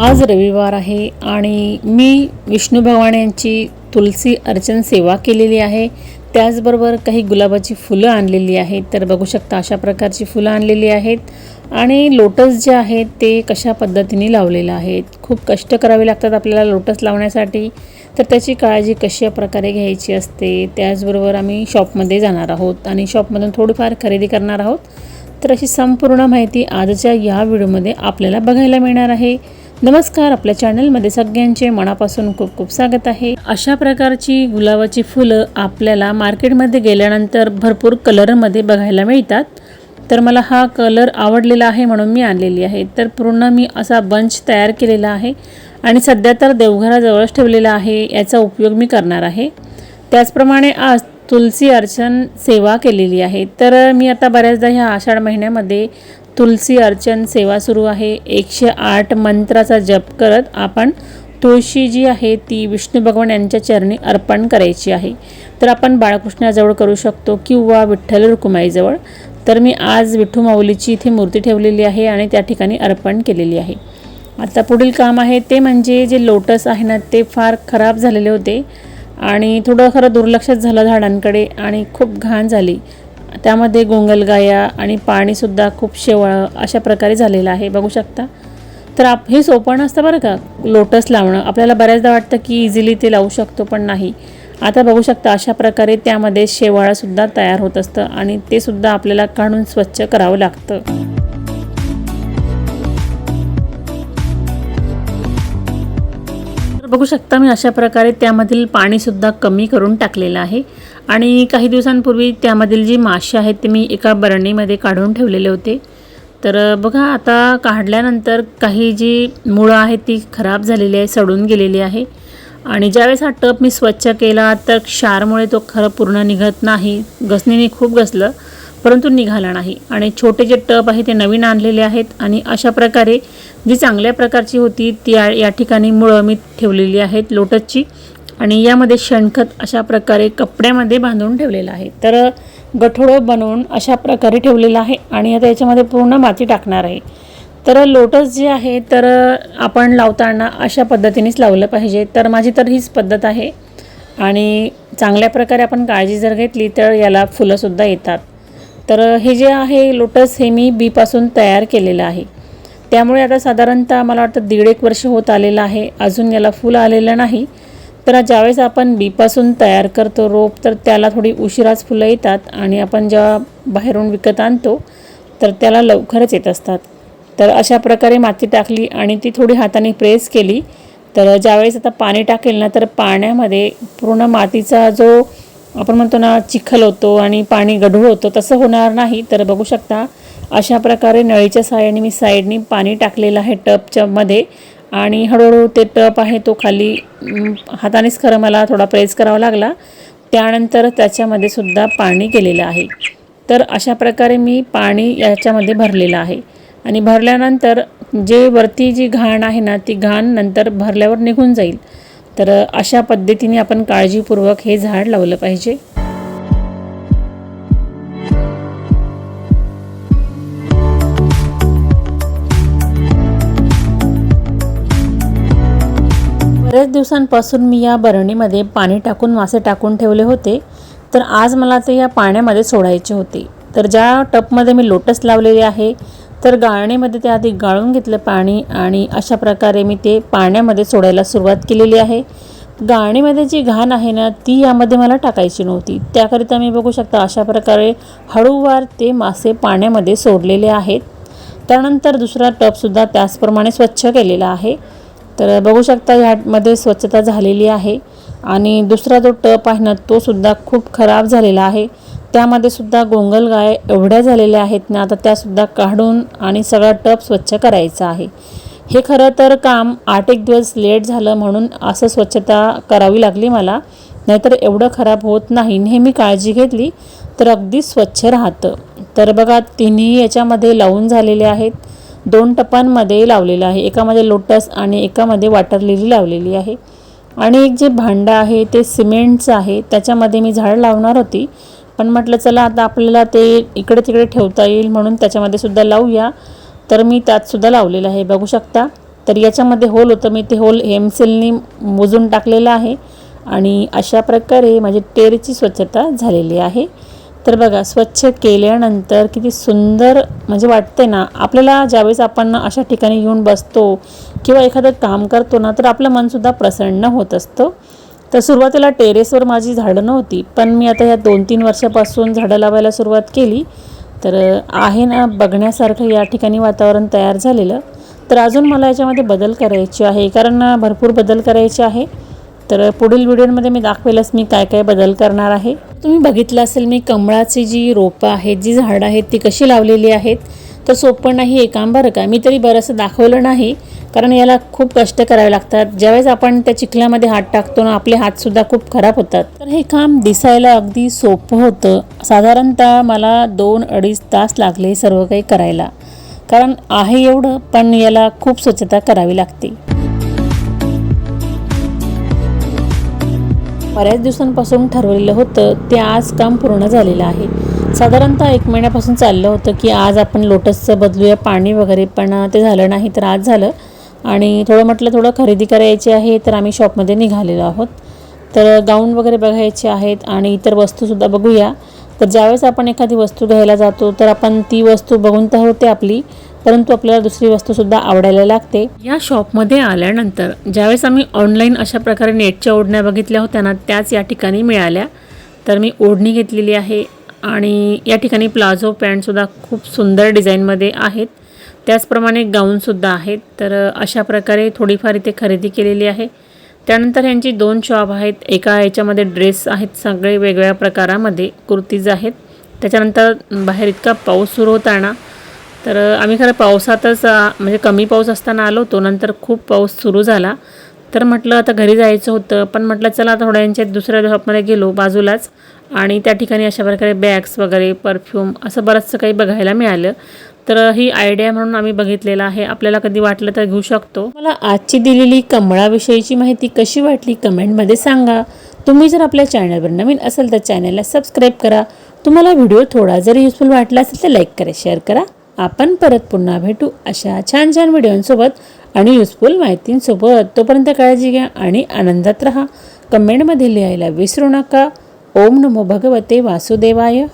आज रविवार आहे आणि मी विष्णू भगवान यांची तुलसी अर्चन सेवा केलेली आहे. त्याचबरोबर काही गुलाबाची फुलं आणलेली आहेत. तर बघू शकता अशा प्रकारची फुलं आणलेली आहेत. आणि लोटस जे आहेत ते कशा पद्धतीने लावलेलं आहेत? खूप कष्ट करावे लागतात आपल्याला लोटस लावण्यासाठी. तर त्याची काळजी कशा प्रकारे घ्यायची असते? त्याचबरोबर आम्ही शॉपमध्ये जाणार आहोत आणि शॉपमधून थोडीफार खरेदी करणार आहोत. तर अशी संपूर्ण माहिती आजच्या या व्हिडिओमध्ये आपल्याला बघायला मिळणार आहे. नमस्कार आपल्या चॅनलमध्ये सगळ्यांचे मनापासून खूप खूप स्वागत आहे. अशा प्रकारची गुलाबाची फुलं आपल्याला मार्केटमध्ये गेल्यानंतर भरपूर कलरमध्ये बघायला मिळतात. तर मला हा कलर आवडलेला आहे म्हणून मी आणलेली आहे. तर पूर्ण मी असा बंच तयार केलेला आहे आणि सध्या तर देवघराजवळच ठेवलेला आहे याचा उपयोग मी करणार आहे. त्याचप्रमाणे आज तुलसी अर्चन सेवा केलेली आहे. तर मी आता बऱ्याचदा ह्या आषाढ महिन्यामध्ये तुलसी अर्चन सेवा सुरू आहे. एकशे आठ मंत्राचा जप करत आपण तुळशी जी आहे ती विष्णू भगवान यांच्या चरणी अर्पण करायची आहे. तर आपण बाळकृष्णाजवळ करू शकतो किंवा विठ्ठल रुकुमाईजवळ. तर मी आज विठू माऊलीची इथे मूर्ती ठेवलेली आहे आणि त्या ठिकाणी अर्पण केलेली आहे. आता पुढील काम आहे ते म्हणजे जे लोटस आहे ना ते फार खराब झालेले होते आणि थोडं खरं दुर्लक्षच झालं झाडांकडे आणि खूप घाण झाली. त्यामध्ये गोंगलगाया आणि पाणीसुद्धा खूप शेवळं अशा प्रकारे झालेलं आहे. बघू शकता. तर आप हे सोपं नसतं बरं का? लोटस लावणं. आपल्याला बऱ्याचदा वाटतं की इझिली ते लावू शकतो पण नाही. आता बघू शकता अशा प्रकारे त्यामध्ये शेवाळासुद्धा तयार होत असतं आणि ते सुद्धा आपल्याला काढून स्वच्छ करावं लागतं. तर बघू शकता मी अशा प्रकारे त्यामधील पाणीसुद्धा कमी करून टाकलेलं आहे. आणि काही दिवसांपूर्वी त्यामधील जी मासे आहेत ते मी एका बरणीमध्ये काढून ठेवलेले होते. तर बघा आता काढल्यानंतर काही जी मुळं आहेत ती खराब झालेली आहे सडून गेलेली आहे. आणि ज्यावेळेस हा टप मी स्वच्छ केला तर क्षारमुळे तो खरं पूर्ण निघत नाही. घसणीने खूप घसलं परंतु निघाला नाही. आणि छोटे जे टप आहे ते नवीन आणलेले आहेत आणि अशा प्रकारे जी चांगल्या प्रकारची होती ती या या ठिकाणी मुळं मी ठेवलेली आहेत लोटसची. आणि यामध्ये शेणखत अशा प्रकारे कपड्यामध्ये बांधून ठेवलेलं आहे. तर गठोडं बनवून अशा प्रकारे ठेवलेलं आहे आणि आता याच्यामध्ये पूर्ण माती टाकणार आहे. तर लोटस जे आहे तर आपण लावताना अशा पद्धतीनेच लावलं पाहिजे. तर माझी तर हीच पद्धत आहे आणि चांगल्या प्रकारे आपण काळजी जर घेतली तर याला फुलंसुद्धा येतात. तर हे जे आहे लोटस हे मी बीपासून तयार केलेलं आहे. त्यामुळे आता साधारणतः मला वाटतं दीड एक वर्ष होत आलेलं आहे. अजून याला फुलं आलेलं नाही. तर ज्यावेळेस आपण बीपासून तयार करतो रोप तर त्याला थोडी उशिराच फुलं येतात आणि आपण जेव्हा बाहेरून विकत आणतो तर त्याला लवकरच येत असतात. तर अशा प्रकारे माती टाकली आणि ती थोडी हाताने प्रेस केली. तर ज्यावेळेस आता पाणी टाकेल ना तर पाण्यामध्ये पूर्ण मातीचा जो आपण म्हणतो ना चिखल होतो आणि पाणी गढूळ होतं तसं होणार नाही. तर बघू शकता अशा प्रकारे नळीच्या साहाय्याने मी साईडनी पाणी टाकलेलं आहे टबच्यामध्ये आणि हळूहळू ते टप आहे तो खाली हातानेच खरं मला थोडा प्रेस करावा लागला. त्यानंतर त्याच्यामध्ये सुद्धा पाणी केलेलं आहे. तर अशा प्रकारे मी पाणी याच्यामध्ये भरलेलं आहे. आणि भरल्यानंतर जे वरती जी घाण आहे ना ती घाण नंतर भरल्यावर निघून जाईल. तर अशा पद्धतीने आपण काळजीपूर्वक हे झाड लावलं पाहिजे. बऱ्याच दिवसांपासून मी या बरणीमध्ये पाणी टाकून मासे टाकून ठेवले होते. तर आज मला ते या पाण्यामध्ये सोडायचे होते. तर ज्या टपमध्ये मी लोटस लावलेले आहे तर गाळणीमध्ये ते आधी गाळून घेतलं पाणी आणि अशा प्रकारे मी ते पाण्यामध्ये सोडायला सुरुवात केलेली आहे. गाळणीमध्ये जी घाण आहे ना ती यामध्ये मला टाकायची नव्हती. त्याकरिता मी बघू शकता अशा प्रकारे हळूवार ते मासे पाण्यामध्ये सोडलेले आहेत. त्यानंतर दुसरा टबसुद्धा त्याचप्रमाणे स्वच्छ केलेला आहे. तर बघू शकता ह्यामध्ये स्वच्छता झालेली आहे. आणि दुसरा जो टप आहे ना तो सुद्धा खूप खराब झालेला आहे. त्यामध्ये सुद्धा गोंगलगाय एवढ्या झालेल्या आहेत ना आता त्यासुद्धा काढून आणि सगळा टप स्वच्छ करायचा आहे. हे खरं तर काम आठ एक दिवस लेट झालं म्हणून असं स्वच्छता करावी लागली मला. नाहीतर एवढं खराब होत नाही नेहमी काळजी घेतली तर अगदी स्वच्छ राहतं. तर बघा तिन्ही याच्यामध्ये लावून झालेले आहेत. दोन टपांमध्ये लावलेलं आहे. एकामध्ये लोटस आणि एकामध्ये वाटर लिली लावलेली आहे. आणि एक जे भांडं आहे ते सिमेंटचं आहे. त्याच्यामध्ये मी झाड लावणार होती. पण म्हटलं चला आता आपल्याला ते इकडे तिकडे ठेवता येईल म्हणून त्याच्यामध्ये सुद्धा लावूया. तर मी त्यातसुद्धा लावलेलं आहे. बघू शकता. तर याच्यामध्ये होल होतं. मी ते होल हेमसेलनी मोजून टाकलेलं आहे. आणि अशा प्रकारे माझी टेरची स्वच्छता झालेली आहे. तर बघा स्वच्छ केल्यानंतर किती सुंदर म्हणजे वाटते ना. आपल्याला ज्यावेळेस आपण अशा ठिकाणी येऊन बसतो किंवा एखादं काम करतो ना तर आपलं मनसुद्धा प्रसन्न होत असतं. तर सुरुवातीला टेरेसवर माझी झाडं नव्हती पण मी आता ह्या दोन तीन वर्षापासून झाडं लावायला सुरुवात केली. तर आहे ना बघण्यासारखं या ठिकाणी वातावरण तयार झालेलं. तर अजून मला याच्यामध्ये बदल करायचे आहे कारण भरपूर बदल करायचे आहे. तर पुढील व्हिडिओमध्ये मी दाखवेलच मी काय काय बदल करणार आहे. तुम्ही बघितलं असेल मी कमळाची जी रोपं आहेत जी झाडं आहेत ती कशी लावलेली आहेत तर सोपं नाही एक काम बरं का मी तरी बरंसं दाखवलं नाही कारण याला खूप कष्ट करावे लागतात. ज्यावेळेस आपण त्या चिखल्यामध्ये हात टाकतो ना आपले हातसुद्धा खूप खराब होतात. तर हे काम दिसायला अगदी सोपं होतं. साधारणतः मला दोन अडीच तास लागले सर्व काही करायला. कारण आहे एवढं पण याला खूप स्वच्छता करावी लागते. बऱ्याच दिवसांपासून ठरवलेलं होतं ते आज काम पूर्ण झालेलं आहे. साधारणतः एक महिन्यापासून चाललं होतं की आज आपण लोटसचं बदलूया पाणी वगैरे पण ते झालं नाही तर आज झालं. आणि थोडं म्हटलं थोडं खरेदी करायची आहे तर आम्ही शॉपमध्ये निघालेलो आहोत. तर गाऊन वगैरे बघायचे आहेत आणि इतर वस्तूसुद्धा बघूया. तर ज्यावेळेस आपण एखादी वस्तू घ्यायला जातो तर आपण ती वस्तू बघून तर होते आपली. परंतु आपल्याला दुसरी वस्तूसुद्धा आवडायला लागते. या शॉपमध्ये आल्यानंतर ज्यावेळेस आम्ही ऑनलाईन अशा प्रकारे नेटच्या ओढण्या बघितल्या होत्या ना त्याच या ठिकाणी मिळाल्या. तर मी ओढणी घेतलेली आहे आणि या ठिकाणी प्लाझो पॅन्टसुद्धा खूप सुंदर डिझाईनमध्ये आहेत. त्याचप्रमाणे गाऊनसुद्धा आहेत. तर अशा प्रकारे थोडीफार इथे खरेदी केलेली आहे. त्यानंतर यांची दोन शॉप आहेत. एका याच्यामध्ये ड्रेस आहेत सगळे वेगवेगळ्या प्रकारामध्ये कुर्तीज आहेत. त्याच्यानंतर बाहेर इतका पाऊस सुरू होता ना तर आम्ही खरं पावसातच म्हणजे कमी पाऊस असताना आलो होतो. नंतर खूप पाऊस सुरू झाला. तर म्हटलं आता घरी जायचं होतं. पण म्हटलं चला आता यांच्यात दुसऱ्या शॉपमध्ये गेलो बाजूलाच. आणि त्या ठिकाणी अशा प्रकारे बॅग्स वगैरे परफ्यूम असं बरंचसं काही बघायला मिळालं. तर ही आयडिया म्हणून आम्ही बघितलेला आहे. आपल्याला कधी वाटलं तर घेऊ शकतो. मला आजची दिलेली कमळाविषयीची माहिती कशी वाटली कमेंटमध्ये सांगा. तुम्ही जर आपल्या चॅनलवर नवीन असेल तर चॅनलला सबस्क्राईब करा. तुम्हाला व्हिडिओ थोडा जरी युजफुल वाटला असेल तर लाईक करा शेअर करा. आपण परत पुन्हा भेटू अशा छान छान व्हिडिओंसोबत आणि युजफुल माहितींसोबत. तोपर्यंत काळजी घ्या आणि आनंदात राहा. कमेंटमध्ये लिहायला विसरू नका. ओम नमो भगवते वासुदेवाय.